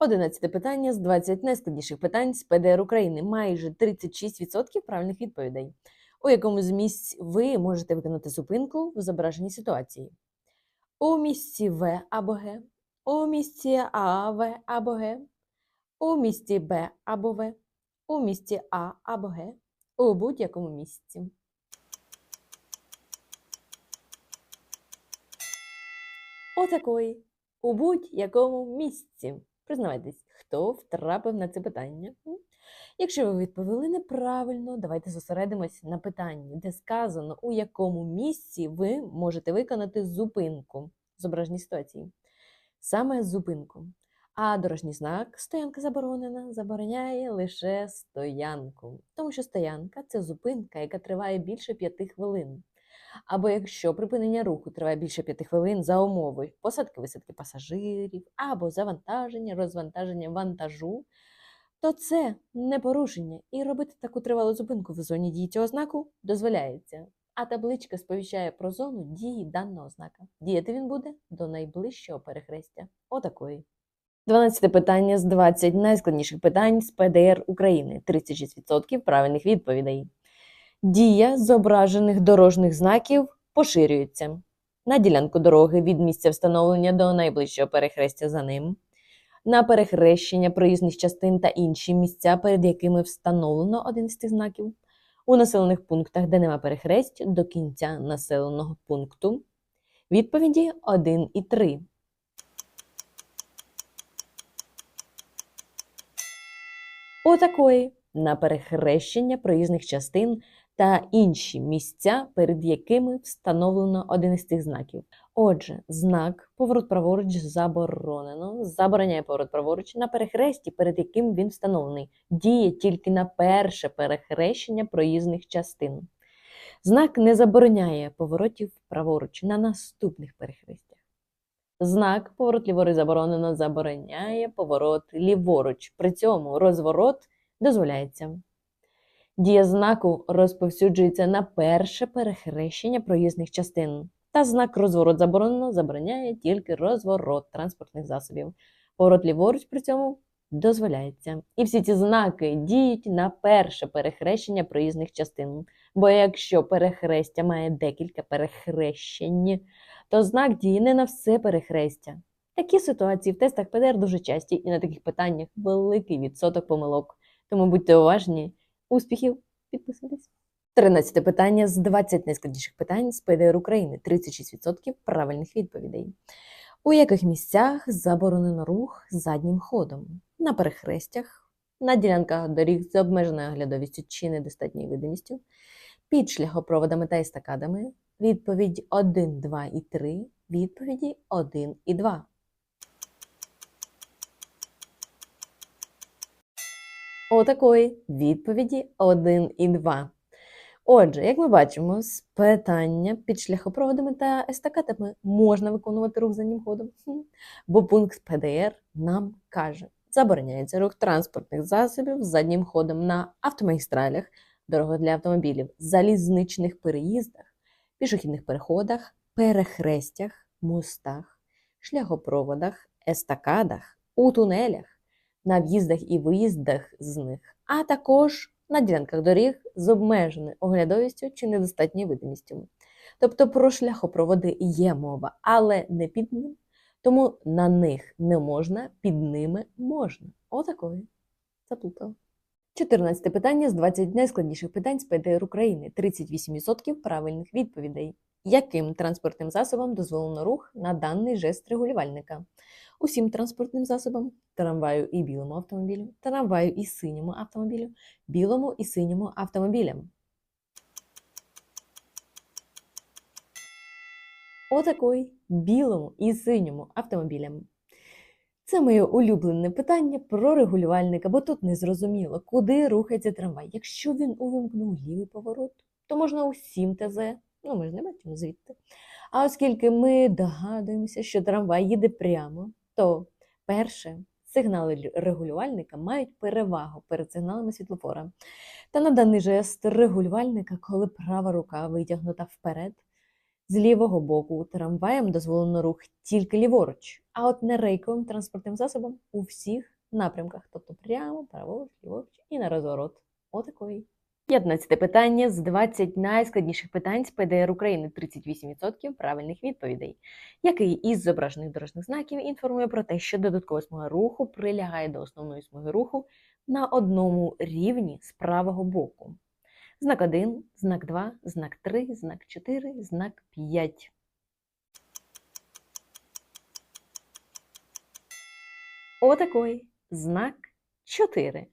Одинадцяте питання з 20 найскладніших питань з ПДР України. Майже 36% правильних відповідей. У якому з місць ви можете виконати зупинку в зображеній ситуації? У місці В або Г, у місці А, В або Г, у місті Б або В, у місті А або Г, у будь-якому місці. Отакої. У будь-якому місці. Признавайтесь, хто втрапив на це питання. Якщо ви відповіли неправильно, давайте зосередимось на питанні, де сказано, у якому місці ви можете виконати зупинку в зображеній ситуації. Саме зупинку. А дорожній знак стоянка заборонена забороняє лише стоянку, тому що стоянка це зупинка, яка триває більше п'яти хвилин. Або якщо припинення руху триває більше п'яти хвилин за умови посадки висадки пасажирів або завантаження, розвантаження вантажу, то це не порушення, і робити таку тривалу зупинку в зоні дії цього знаку дозволяється. А табличка сповіщає про зону дії даного знака. Діяти він буде до найближчого перехрестя. Отакої. 12 питання з 20 найскладніших питань з ПДР України. 36% правильних відповідей. Дія зображених дорожніх знаків поширюється на ділянку дороги від місця встановлення до найближчого перехрестя за ним, на перехрещення проїзних частин та інші місця, перед якими встановлено один з цих знаків, у населених пунктах, де нема перехресть, до кінця населеного пункту. Відповіді 1 і 3. Отакої на перехрещення проїзних частин та інші місця, перед якими встановлено один із цих знаків. Отже, знак поворот праворуч заборонено, забороняє поворот праворуч на перехресті, перед яким він встановлений, діє тільки на перше перехрещення проїзних частин. Знак не забороняє поворотів праворуч на наступних перехрестях. Знак поворот ліворуч заборонено забороняє поворот ліворуч. При цьому розворот дозволяється. Дія знаку розповсюджується на перше перехрещення проїзних частин. Та знак розворот заборонено забороняє тільки розворот транспортних засобів. Поворот ліворуч при цьому дозволяється. І всі ці знаки діють на перше перехрещення проїзних частин. Бо якщо перехрестя має декілька перехрещень, то знак діє не на все перехрестя. Такі ситуації в тестах ПДР дуже часті, і на таких питаннях великий відсоток помилок. Тому будьте уважні. Успіхів! Підписуйтесь. 13 питання з 20 найскладніших питань з ПДР України. 36% правильних відповідей. У яких місцях заборонено рух заднім ходом? На перехрестях, на ділянках доріг з обмеженою оглядовістю чи недостатньою видимістю, під шляхопроводами та естакадами. Відповідь 1, 2 і 3. Відповіді 1 і 2. Отакої відповіді 1 і 2. Отже, як ми бачимо, з питання під шляхопроводами та естакадами можна виконувати рух заднім ходом, бо пункт ПДР нам каже, забороняється рух транспортних засобів заднім ходом на автомагістралях, дорогах для автомобілів, залізничних переїздах, пішохідних переходах, перехрестях, мостах, шляхопроводах, естакадах, у тунелях, на в'їздах і виїздах з них, а також на ділянках доріг з обмеженою оглядовістю чи недостатньою видимістю. Тобто про шляхопроводи є мова, але не під ним, тому на них не можна, під ними можна. Отакої. Заплутала. 14 питання з 20 найскладніших питань з ПДР України. 38% правильних відповідей. Яким транспортним засобам дозволено рух на даний жест регулювальника? Усім транспортним засобам, трамваю і білому автомобілю, трамваю і синьому автомобілю, білому і синьому автомобілям. Отакої білому і синьому автомобілям. Це моє улюблене питання про регулювальника, бо тут не зрозуміло, куди рухається трамвай. Якщо він увімкнув лівий поворот, то можна усім ТЗ. Ну, ми ж не бачимо звідти. А оскільки ми догадуємося, що трамвай їде прямо, то перше, сигнали регулювальника мають перевагу перед сигналами світлофора. Та на даний жест регулювальника, коли права рука витягнута вперед, З лівого боку трамваям дозволено рух тільки ліворуч, а от нерейковим транспортним засобом у всіх напрямках, тобто прямо, праворуч, ліворуч і на розворот. Отакої. 15 питання з 20 найскладніших питань з ПДР України 38% правильних відповідей. Який із зображених дорожніх знаків інформує про те, що додаткова смуга руху прилягає до основної смуги руху на одному рівні з правого боку? Знак 1, знак 2, знак 3, знак 4, знак 5. Отакий знак 4.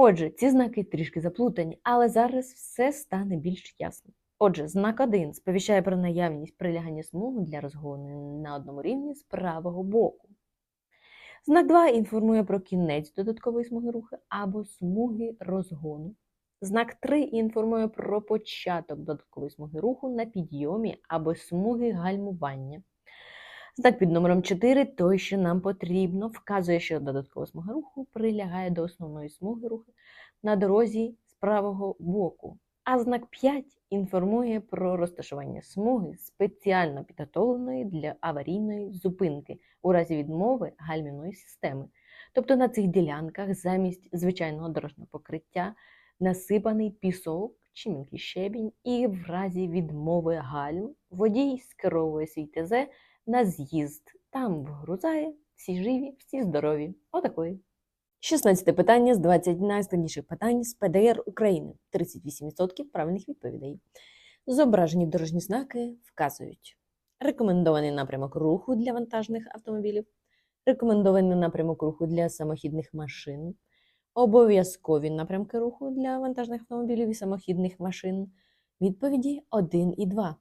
Отже, ці знаки трішки заплутані, але зараз все стане більш ясно. Отже, знак 1 сповіщає про наявність прилягання смуги для розгону на одному рівні з правого боку. Знак 2 інформує про кінець додаткової смуги руху або смуги розгону. Знак 3 інформує про початок додаткової смуги руху на підйомі або смуги гальмування. Знак під номером 4 той, що нам потрібно, вказує, що додаткова смуга руху прилягає до основної смуги руху на дорозі з правого боку. А знак 5 інформує про розташування смуги спеціально підготовленої для аварійної зупинки у разі відмови гальмівної системи. Тобто на цих ділянках замість звичайного дорожнього покриття насипаний пісок чи мілкий щебінь, і в разі відмови гальм водій скеровує свій ТЗ на з'їзд. Там вгрузає, всі живі, всі здорові. Отакої. 16 питання з 20 найскладніших питань з ПДР України. 38% правильних відповідей. Зображені дорожні знаки вказують рекомендований напрямок руху для вантажних автомобілів, рекомендований напрямок руху для самохідних машин, обов'язкові напрямки руху для вантажних автомобілів і самохідних машин. Відповіді 1 і 2.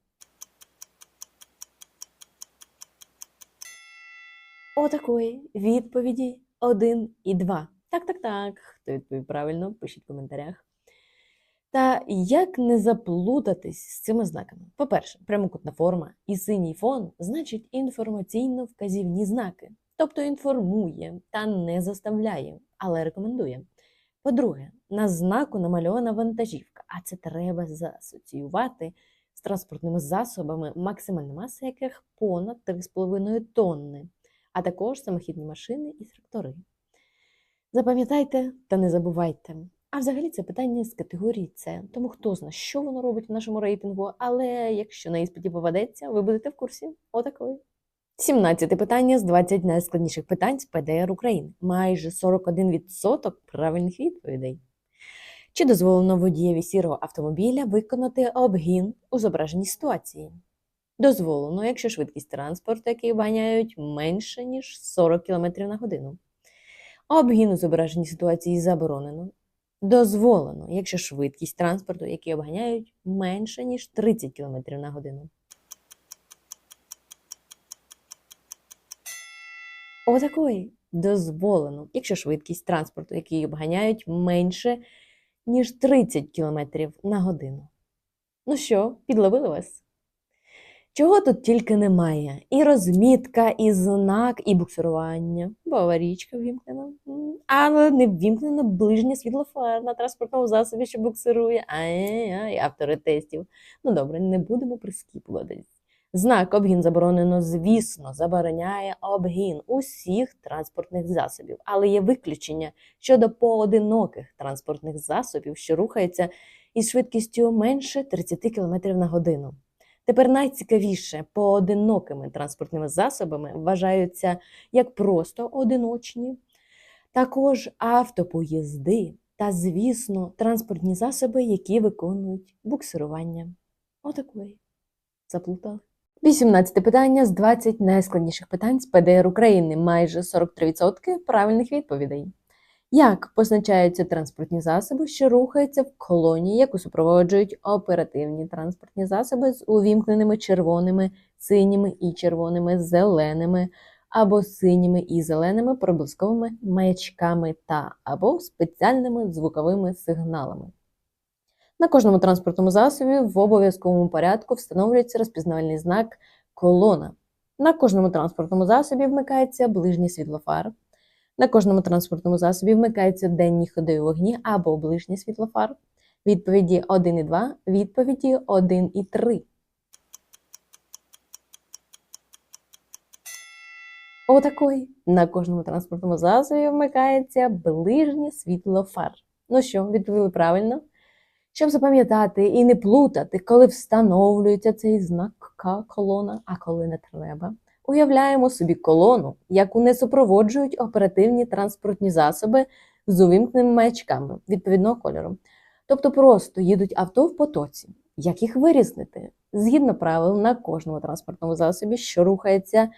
Отакої відповіді 1 і 2. Так, так, так. Хто відповів правильно, пишіть в коментарях. Та як не заплутатись з цими знаками? По-перше, прямокутна форма і синій фон значить інформаційно-вказівні знаки, тобто інформує та не заставляє, але рекомендує. По-друге, на знаку намальована вантажівка, а це треба заасоціювати з транспортними засобами, максимальна маса яких понад 3,5 тонни а також самохідні машини і трактори. Запам'ятайте та не забувайте. А взагалі це питання з категорії С, тому хто знає, що воно робить в нашому рейтингу, але якщо на іспиті попадеться, ви будете в курсі. Отакої. 17 питання з 20 найскладніших питань з ПДР України. Майже 41% правильних відповідей. Чи дозволено водієві сірого автомобіля виконати обгін у зображеній ситуації? Дозволено, якщо швидкість транспорту, який обганяють, менше, ніж 40 км на годину. Обгін у зображеній ситуації заборонено. Дозволено, якщо швидкість транспорту, який обганяють, менше, ніж 30 км на годину. Отакої дозволено, якщо швидкість транспорту, який обганяють, менше, ніж 30 км на годину. Ну що, підловили вас? Чого тут тільки немає? І розмітка, і знак, і буксирування, бо аварійка ввімкнена, але не ввімкнено ближнє світлофар на транспортному засобі, що буксирує. Ай-яй, автори тестів. Ну добре, не будемо прискіпуватись. Знак обгін заборонено, звісно, забороняє обгін усіх транспортних засобів, але є виключення щодо поодиноких транспортних засобів, що рухаються із швидкістю менше 30 км на годину. Тепер найцікавіше поодинокими транспортними засобами вважаються як просто одиночні, також автопоїзди та, звісно, транспортні засоби, які виконують буксирування. Отакої. Заплутали. 18 питання з 20 найскладніших питань з ПДР України. Майже 43% правильних відповідей. Як позначаються транспортні засоби, що рухаються в колонії, яку супроводжують оперативні транспортні засоби з увімкненими червоними, синіми і червоними, зеленими або синіми і зеленими проблисковими маячками та або спеціальними звуковими сигналами? На кожному транспортному засобі в обов'язковому порядку встановлюється розпізнавальний знак колона. На кожному транспортному засобі вмикається ближній світлофар. На кожному транспортному засобі вмикаються денні ходові вогні або оближні світлофар. Відповіді 1 і 2, відповіді 1 і 3. Отакої. На кожному транспортному засобі вмикається ближнє світло фар. Ну що, відповіли правильно? Щоб запам'ятати і не плутати, коли встановлюється цей знак К колона, а коли не треба. Уявляємо собі колону, яку не супроводжують оперативні транспортні засоби з увімкненими маячками відповідного кольору. Тобто просто їдуть авто в потоці. Як їх вирізнити? Згідно правил, на кожному транспортному засобі, що рухається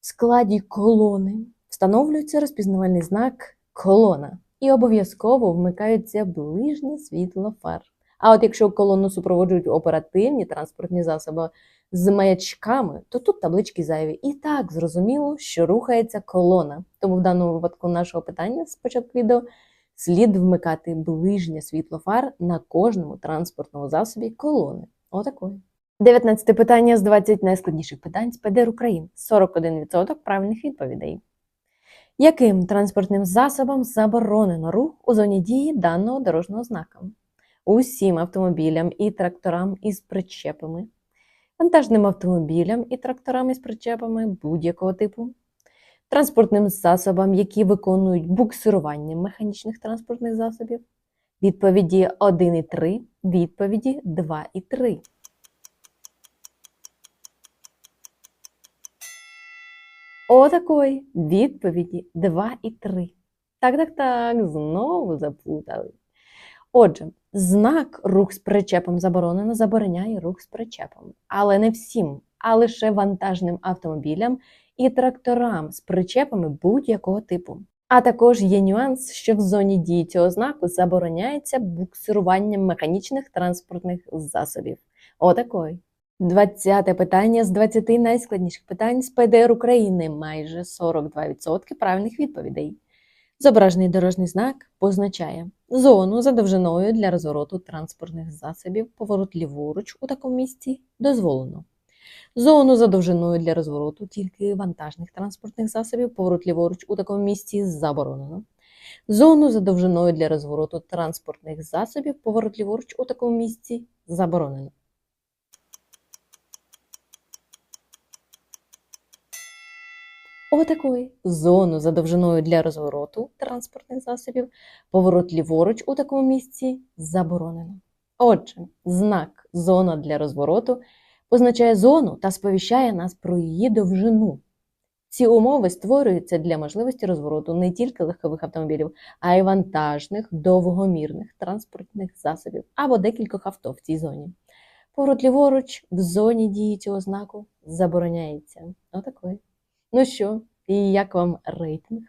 в складі колони, встановлюється розпізнавальний знак колона і обов'язково вмикається ближнє світло фар. А от якщо колону супроводжують оперативні транспортні засоби з маячками, то тут таблички зайві. І так зрозуміло, що рухається колона. Тому в даному випадку нашого питання спочатку відео слід вмикати ближнє світло фар на кожному транспортному засобі колони. Отакої. 19 питання з 20 найскладніших питань з ПДР України. 41% правильних відповідей. Яким транспортним засобом заборонено рух у зоні дії даного дорожнього знака? Усім автомобілям і тракторам із причепами, вантажним автомобілям і тракторам із причепами будь-якого типу, транспортним засобам, які виконують буксирування механічних транспортних засобів, відповіді 1 і 3, відповіді 2 і 3. Отакої відповіді 2 і 3. Так, так, так, знову заплутали. Отже, знак рух з причепом заборонено забороняє рух з причепом, але не всім, а лише вантажним автомобілям і тракторам з причепами будь-якого типу. А також є нюанс, що в зоні дії цього знаку забороняється буксирування механічних транспортних засобів. Отакої. 20 питання з 20 найскладніших питань з ПДР України. Майже 42% правильних відповідей. Зображений дорожній знак позначає зону за довжиною для розвороту транспортних засобів, поворот ліворуч у такому місці дозволено. Зону за довжиною для розвороту тільки вантажних транспортних засобів, поворот ліворуч у такому місці заборонено. Зону за довжиною для розвороту транспортних засобів, поворот ліворуч у такому місці заборонено. Отакої зону за довжиною для розвороту транспортних засобів, поворот ліворуч у такому місці заборонено. Отже, знак зона для розвороту позначає зону та сповіщає нас про її довжину. Ці умови створюються для можливості розвороту не тільки легкових автомобілів, а й вантажних довгомірних транспортних засобів або декількох авто в цій зоні. Поворот ліворуч в зоні дії цього знаку забороняється. Отакої. Ну що, і як вам рейтинг?